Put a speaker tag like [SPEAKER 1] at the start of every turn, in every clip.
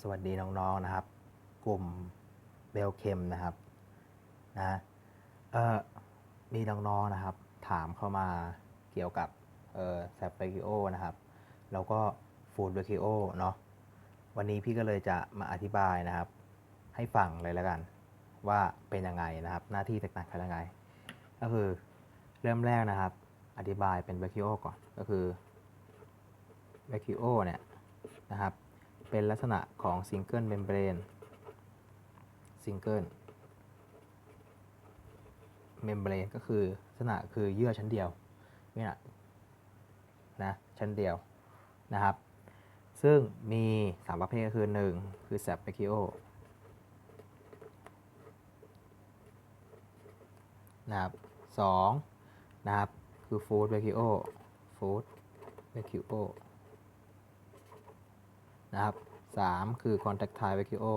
[SPEAKER 1] สวัสดีน้องๆนะครับ กลุ่มเบลเคมนะครับนะเออมีน้องๆนะครับ ถามเข้ามาเกี่ยวกับเออแซปเบกิโอนะครับ แล้วก็ฟูดเบกิโอเนาะวันนี้พี่ก็เลยจะมาอธิบายนะครับ ให้ฟังเลยแล้วกัน ว่าเป็นยังไงนะครับ หน้าที่แตกต่างกันยังไง ก็คือเริ่มแรกนะครับ อธิบายเป็นเบกิโอก่อนก็คือเบกิโอเนี่ยนะครับ เป็นลักษณะของซิงเกิลเมมเบรนซิงเกิลเมมเบรนก็คือลักษณะคือเยื่อชั้นเดียวเนี่ยนะชั้นเดียวนะครับ ซึ่งมี 3 ประเภทก็คือ 1 คือแซปเบคิโอนะครับสองนะครับคือฟูดเบคิโอฟูดเบคิโอนะครับ สามคือ contractile vacuo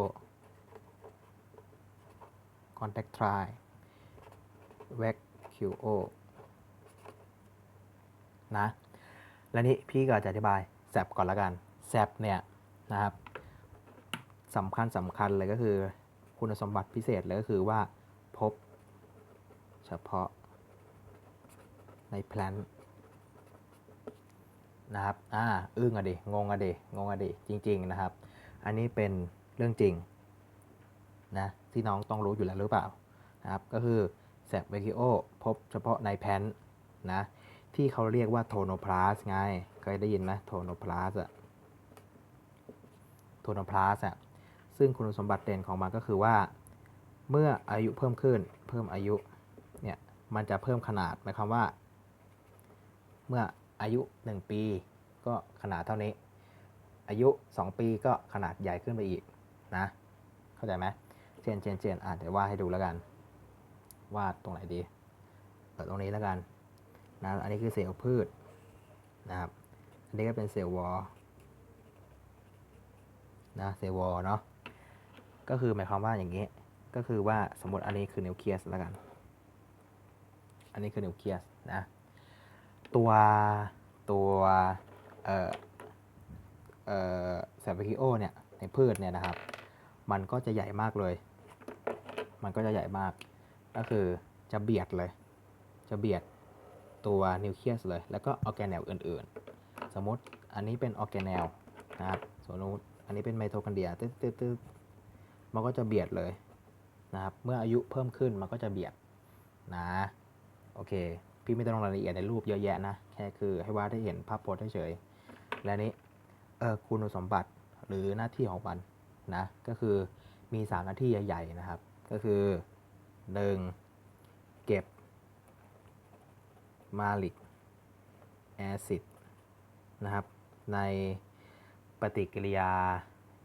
[SPEAKER 1] contractile vacuo นะ และนี่พี่ก็จะอธิบายแซปก่อนละกันแซปเนี่ยนะครับสำคัญสำคัญเลยก็คือคุณสมบัติพิเศษเลยก็คือว่าพบเฉพาะในแพลนนะครับ อ่า อึ้งอะดิงงอะดิงงอะดิจริง ๆ นะครับ อันนี้เป็นเรื่องจริงนะที่น้องต้องรู้อยู่แล้วหรือเปล่านะครับก็คือแซบเวคิโอพบเฉพาะในแพนนะที่เขาเรียกว่าโทโนพลาสไงเคยได้ยินไหมโทโนพลาสอะโทโนพลาสอะซึ่งคุณสมบัติเด่นของมันก็คือว่า เมื่ออายุเพิ่มขึ้นเพิ่มอายุเนี่ยมันจะเพิ่มขนาดหมายความว่า เมื่ออายุ 1 ปีก็ขนาดเท่านี้ อายุ 2 ปีก็ขนาดใหญ่ขึ้นไปอีกนะ เข้าใจไหมเชนเชนเชนอะเดี๋ยววาดให้ดูแล้วกันวาดตรงไหนดีเปิดตรงนี้แล้วกันนะอันนี้คือเซลล์พืชนะครับอันนี้ก็เป็นเซลล์วอลนะเซลล์วอลเนาะก็คือหมายความว่าอย่างนี้ ก็คือว่าสมมติอันนี้คือนิวเคลียสแล้วกัน อันนี้คือนิวเคลียสนะ ตัวตัวเอ่อเอ่อ แซมเบคิโอเนี่ยในพืชเนี่ยนะครับ มันก็จะใหญ่มากเลย มันก็จะใหญ่มาก ก็คือจะเบียดเลย จะเบียดตัวนิวเคลียสเลย แล้วก็ออร์แกเนลอื่นๆ สมมติอันนี้เป็นออร์แกเนลนะครับสมมติอันนี้เป็นไมโทคอนเดรียตึ๊ดตึ๊ดตึ๊ดมันก็จะเบียดเลยนะครับ เมื่ออายุเพิ่มขึ้นมันก็จะเบียดนะ โอเค พี่ไม่ต้องลงรายละเอียดในรูปเยอะแยะนะ แค่คือให้วาดให้เห็นภาพโพสเฉยๆและนี้ คุณสมบัติหรือหน้าที่ของมันนะก็คือมี 3 หน้าที่ใหญ่ๆนะครับ ก็คือ 1. เก็บมาลิกแอซิดนะครับ ในปฏิกิริยา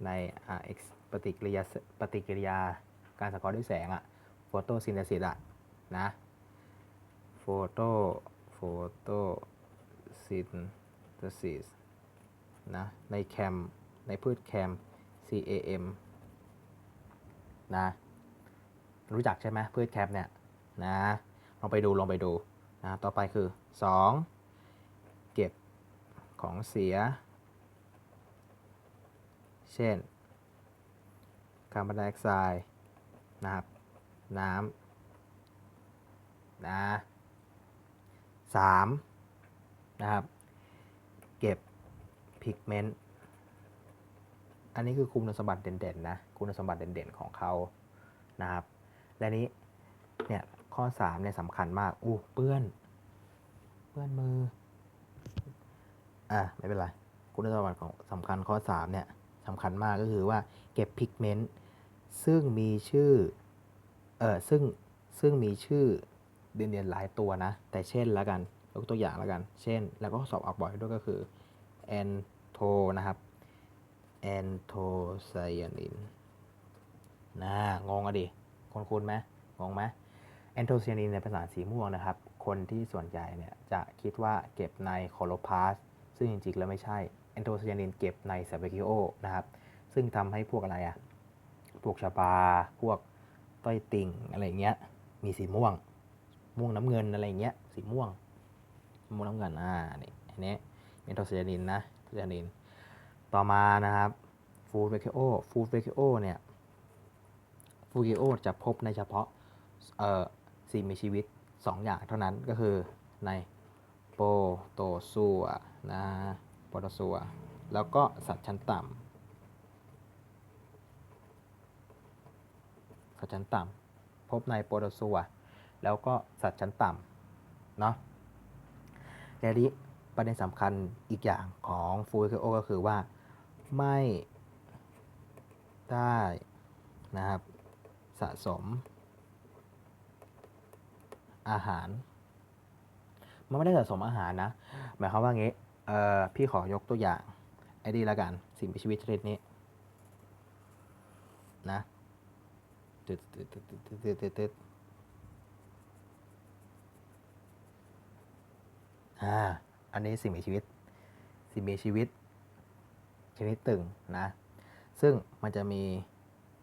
[SPEAKER 1] ใน RX ปฏิกิริยาปฏิกิริยาการสังเคราะห์ด้วยแสงอะโฟโตซินเทซิสอะนะโฟโตโฟโตซินเทซิส นะในแคมในพืชแคม CAM นะรู้จักใช่ไหมพืชแคมเนี่ยนะลองไปดูลองไปดูนะต่อไปคือ 2 เก็บของเสีย เช่นคาร์บอนไดออกไซด์นะครับน้ำนะสามนะครับ เก็บ พิกเมนต์อันนี้คือคุณสมบัติเด่นๆนะ คุณสมบัติเด่นๆของเขานะครับ และนี้เนี่ยข้อ3เนี่ยสำคัญมาก อู้เปื้อน เปื้อนมือ อะไม่เป็นไร คุณสมบัติของสำคัญข้อ3เนี่ยสำคัญมากก็คือว่าเก็บพิกเมนต์ซึ่งมีชื่อ เออซึ่งซึ่งมีชื่อเด่นๆหลายตัวนะ แต่เช่นแล้วกัน ยกตัวอย่างแล้วกัน เช่น แล้วก็สอบออกบ่อยด้วยก็คือแอน โทนะครับแอนโทไซยานินนะงงอะดิคุณคุณไหมงงไหมแอนโทไซยานินในภาษาสีม่วงนะครับ คนที่ส่วนใหญ่เนี่ยจะคิดว่าเก็บในโคโลพาสซึ่งจริงๆ แล้วไม่ใช่แอนโทไซยานินเก็บในซาเบกิโอนะครับ ซึ่งทำให้พวกอะไรอะพวกชาบา พวกต้อยติ่งอะไรเงี้ยมีสีม่วง ม่วงน้ำเงินอะไรเงี้ยสีม่วงม่วงน้ำเงินอ่านี่อันนี้เมนโทไซยานินนะ ไซยานินต่อมานะครับฟูดเวคิโอฟูดเวคิโอเนี่ยฟูดเวคิโอจะพบในเฉพาะเอ่อสิ่งมีชีวิต 2 อย่างเท่านั้นก็คือในโปรโตซัวนะโปรโตซัวแล้วก็สัตว์ชั้นต่ำสัตว์ชั้นต่ำพบในโปรโตซัวแล้วก็สัตว์ชั้นต่ำเนาะและนี้ ประเด็นสำคัญอีกอย่างของฟูเ k โอก็คือว่าไม่ได้นะครับสะสมอาหาร มันไม่ได้สะสมอาหารนะ หมายความว่างี้เอ่อพี่ขอยกตัวอย่างไอ้นี่ละกัน สิ่งมีชีวิตชนิดนี้นะติดตึ๊ดตึ๊ดตึ๊ดตึ๊ดตึ๊ดตึ๊ดอ่า อันนี้สิ่งมีชีวิต สิ่งมีชีวิต ชนิดตึงนะ ซึ่งมันจะมี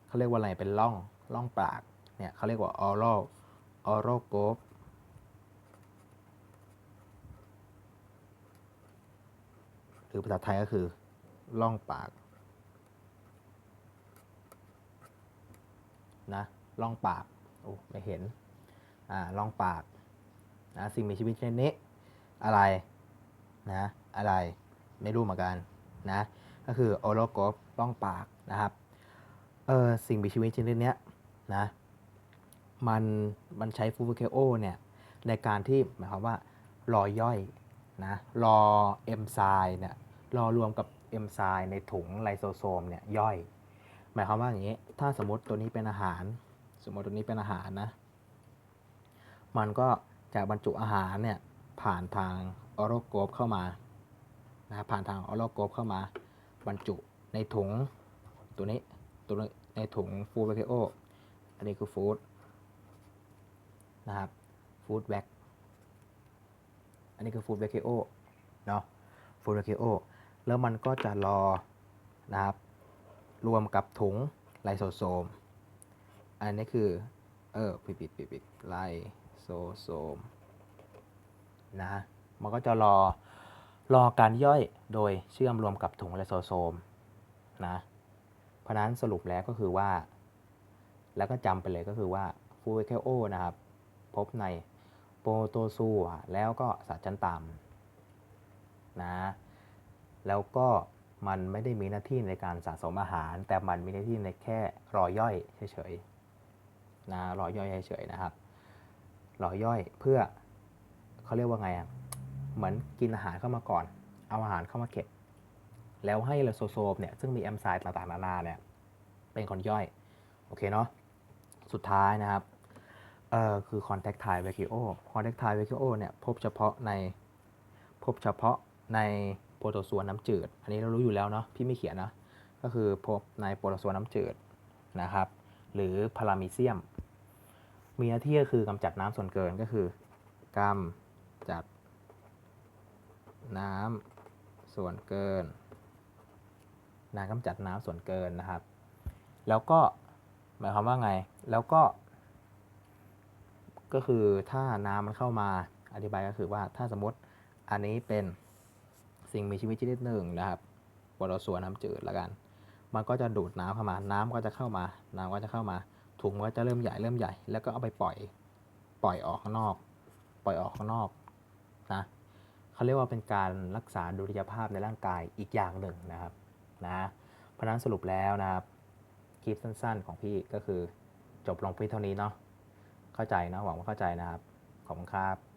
[SPEAKER 1] เขาเรียกว่าอะไรเป็นร่องร่องปากเนี่ยเขาเรียกว่า oral oral g o p หรือภาษาไทยก็คือร่องปากนะร่องปากโอ้ไม่เห็นอ่าร่องปากนะสิ่งมีชีวิตชนิดนี้อะไร นะ อะไรไม่รู้เหมือนกันนะ ก็คือโอโลโกฟร่องปากนะครับ เออสิ่งมีชีวิตชนิดนี้นะ มันมันใช้ฟูฟิเคโอเนี่ยในการที่หมายความว่ารอย่อยนะรอเอนไซม์เนี่ยรอรวมกับเอนไซม์ในถุงไลโซโซมเนี่ยย่อย หมายความว่าอย่างนี้ ถ้าสมมติตัวนี้เป็นอาหาร สมมติตัวนี้เป็นอาหารนะ มันก็จะบรรจุอาหารเนี่ยผ่านทาง ออโรโกฟเข้ามานะผ่านทางออโรโกฟเข้ามา บรรจุในถุงตัวนี้ตัวนในถุงฟูดแบคโออันนี้คือฟู้ดนะครับฟู้ดแบคอันนี้คือฟู้ดแบคโอเนาะฟู้ดแบคโอแล้วมันก็จะรอนะครับรวมกับถุงไลโซโซม อันนี้คือ เออปิดปิดปิดปิดไลโซโซมนะ มันก็จะรอรอการย่อยโดยเชื่อมรวมกับถุงไลโซโซมนะเพราะนั้นสรุปแล้วก็คือว่า แล้วก็จำไปเลยก็คือว่าฟูเอเคโอนะครับ พบในโปรโตซัวแล้วก็สัตว์ชั้นต่ำนะแล้วก็มันไม่ได้มีหน้าที่ในการสะสมอาหาร แต่มันมีหน้าที่ในแค่รอย่อยเฉยๆนะรอย่อยเฉยๆนะครับรอย่อยเพื่อเขาเรียกว่าไงอะ เหมือนกินอาหารเข้ามาก่อน เอาอาหารเข้ามาเก็บ แล้วให้ลโซโซมเนี่ยซึ่งมีแอมไซม์ต่างๆนานาเนี่ยเป็นคนย่อย โอเคเนาะสุดท้ายนะครับเอ่อคือ contactile vacuo contactile vacuo เนี่ยพบเฉพาะในพบเฉพาะในโปรโตซัวน้ำจืด อันนี้เรารู้อยู่แล้วเนาะพี่ไม่เขียนนะ ก็คือพบในโปรโตซัวน้ำจืดนะครับ หรือพารามิเซียม มีหน้าที่ก็คือกำจัดน้ำส่วนเกินก็คือกำจัด น้ำส่วนเกินนะกำจัดน้ำส่วนเกินนะครับ แล้วก็หมายความว่าไง แล้วก็ ก็คือถ้าน้ำมันเข้ามาอธิบายก็คือว่าถ้าสมมติอันนี้เป็นสิ่งมีชีวิตชนิดหนึ่งนะครับปรสัวน้ำจืดละกัน มันก็จะดูดน้ำเข้ามา น้ำก็จะเข้ามา น้ำก็จะเข้ามา ถุงก็จะเริ่มใหญ่เริ่มใหญ่ แล้วก็เอาไปปล่อย ปล่อยออกข้างนอก ปล่อยออกข้างนอกนะ เขาเรียกว่าเป็นการรักษาดุลยภาพในร่างกายอีกอย่างหนึ่งนะครับนะเพราะนั้นสรุปแล้วนะครับคลิปสั้นๆ ของพี่ก็คือจบลงเพียงเท่านี้เนาะเข้าใจนะหวังว่าเข้าใจนะครับขอบคุณครับ